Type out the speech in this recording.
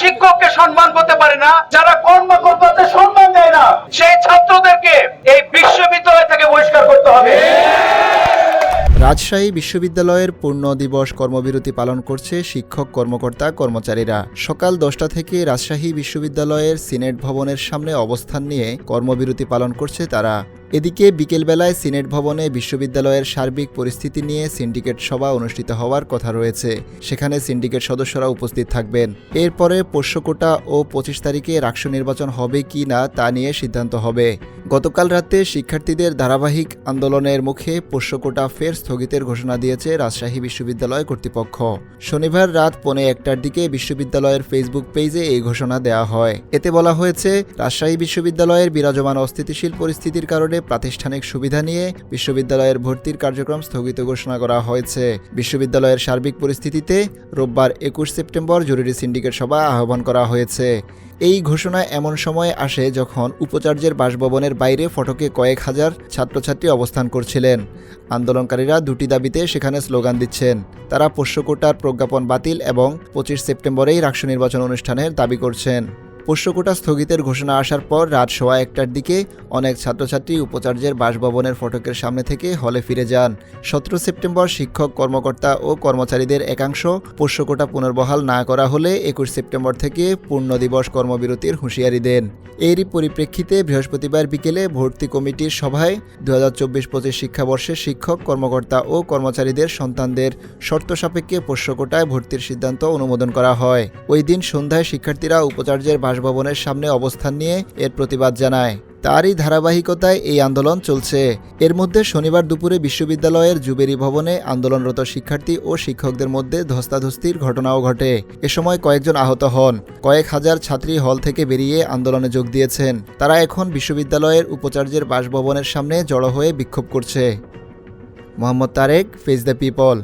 শিক্ষককে সম্মান করতে পারে না, যারা কর্মকর্তাদের সম্মান দেয় না, সেই ছাত্রদেরকে এই বিশ্ববিদ্যালয় থেকে বহিষ্কার করতে হবে। রাজশাহী বিশ্ববিদ্যালয়ের পূর্ণ দিবস কর্মবিরতি পালন করছে শিক্ষক কর্মকর্তা কর্মচারীরা। সকাল দশটা থেকে রাজশাহী বিশ্ববিদ্যালয়ের সিনেট ভবনের সামনে অবস্থান নিয়ে কর্মবিরতি পালন করছে তারা। এদিকে বিকেলবেলায় সিনেট ভবনে বিশ্ববিদ্যালয়ের সার্বিক পরিস্থিতি নিয়ে সিন্ডিকেট সভা অনুষ্ঠিত হওয়ার কথা রয়েছে। সেখানে সিন্ডিকেট সদস্যরা উপস্থিত থাকবেন। এরপরে পোষ্যকোটা ও পঁচিশ তারিখে রাষ্ট্র নির্বাচন হবে কি না তা নিয়ে সিদ্ধান্ত হবে। গতকাল রাতে শিক্ষার্থীদের ধারাবাহিক আন্দোলনের মুখে পোষ্যকোটা ফের স্থগিতের ঘোষণা দিয়েছে রাজশাহী বিশ্ববিদ্যালয় কর্তৃপক্ষ। শনিবার রাত পৌনে একটার দিকে বিশ্ববিদ্যালয়ের ফেসবুক পেজে এই ঘোষণা দেওয়া হয়। এতে বলা হয়েছে, রাজশাহী বিশ্ববিদ্যালয়ের বিরাজমান অস্থিতিশীল পরিস্থিতির কারণে প্রাতিষ্ঠানিক সুবিধা নিয়ে বিশ্ববিদ্যালয়ের ভর্তির কার্যক্রম স্থগিত ঘোষণা করা হয়েছে। বিশ্ববিদ্যালয়ের সার্বিক পরিস্থিতিতে রোববার একুশ সেপ্টেম্বর জরুরি সিন্ডিকেট সভা আহ্বান করা হয়েছে। এই ঘোষণা এমন সময় আসে যখন উপাচার্যের বাসভবনের বাইরে ফটকে কয়েক হাজার ছাত্রছাত্রী অবস্থান করছিলেন। আন্দোলনকারীরা দুটি দাবিতে সেখানে স্লোগান দিচ্ছেন। তারা পোষ্যকোটার প্রজ্ঞাপন বাতিল এবং পঁচিশ সেপ্টেম্বরেই রাষ্ট্র নির্বাচন অনুষ্ঠানের দাবি করছেন। পোষ্যকোটা স্থগিতের ঘোষণা আসার পর রাত সোয়া একটার দিকে অনেক ছাত্রছাত্রী উপাচার্যের বাসভবনের ফটকের সামনে থেকে হলে ফিরে যান। সতেরো সেপ্টেম্বর শিক্ষক, কর্মকর্তা ও কর্মচারীদের একাংশ পোষ্যকোটা পুনর্বহাল না করা হলে একুশ সেপ্টেম্বর থেকে পূর্ণ দিবস কর্মবিরতির হুঁশিয়ারি দেন। এরই পরিপ্রেক্ষিতে বৃহস্পতিবার বিকেলে ভর্তি কমিটির সভায় দু হাজার চব্বিশ পঁচিশ শিক্ষাবর্ষে শিক্ষক, কর্মকর্তা ও কর্মচারীদের সন্তানদের শর্ত সাপেক্ষে পোষ্যকোটায় ভর্তির সিদ্ধান্ত অনুমোদন করা হয়। ওই দিন সন্ধ্যায় শিক্ষার্থীরা উপাচার্যের বাসভবনের সামনে অবস্থান নিয়ে এর প্রতিবাদ জানায়। তারই ধারাবাহিকতায় এই আন্দোলন চলছে। এর মধ্যে শনিবার দুপুরে বিশ্ববিদ্যালয়ের জুবেরি ভবনে আন্দোলনরত শিক্ষার্থী ও শিক্ষকদের মধ্যে ধস্তাধস্তির ঘটনাও ঘটে। এ সময় কয়েকজন আহত হন। কয়েক হাজার ছাত্রী হল থেকে বেরিয়ে আন্দোলনে যোগ দিয়েছেন। তারা এখন বিশ্ববিদ্যালয়ের উপাচার্যের বাসভবনের সামনে জড়ো হয়ে বিক্ষোভ করছে। Mohammad Tareq face the people.